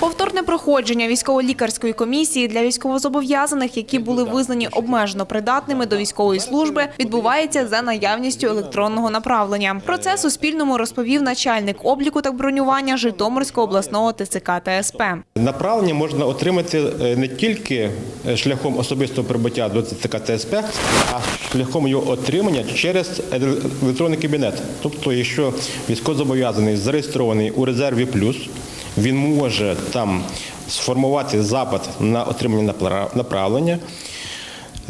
Повторне проходження військово-лікарської комісії для військовозобов'язаних, які були визнані обмежено придатними до військової служби, відбувається за наявністю електронного направлення. Про це Суспільному розповів начальник обліку та бронювання Житомирського обласного ТЦК та СП. Направлення можна отримати е, не тільки е, шляхом особистого прибуття до ЦК ТСП, а шляхом його отримання через електронний кабінет. Тобто, якщо військовозобов'язаний зареєстрований у резерві плюс, він може там сформувати запит на отримання направлення.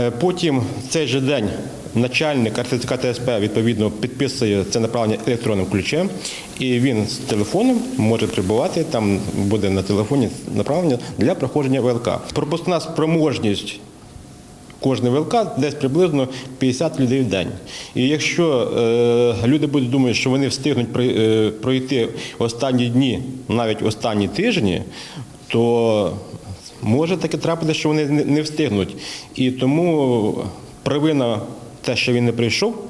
Е, Потім в цей же день начальник РТЦК ТСП відповідно підписує це направлення електронним ключем, і він з телефоном може прибувати. Там буде на телефоні направлення для проходження ВЛК. Пропускна спроможність кожної ВЛК десь приблизно 50 людей в день. І якщо е, люди будуть думати, що вони встигнуть е, пройти останні дні, навіть останні тижні, то може таке трапити, що вони не встигнуть. І тому провина те, що він не прийшов,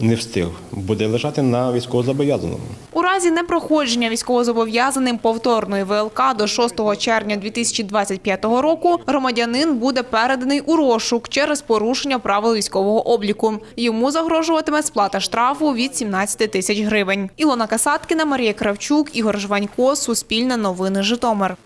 не встиг, буде лежати на військовозобов'язаному. У разі непроходження військовозобов'язаним повторної ВЛК до 6 червня 2025 року громадянин буде переданий у розшук через порушення правил військового обліку. Йому загрожуватиме сплата штрафу від 17 тисяч гривень. Ілона Касаткіна, Марія Кравчук, Ігор Жванько, Суспільне новини Житомир.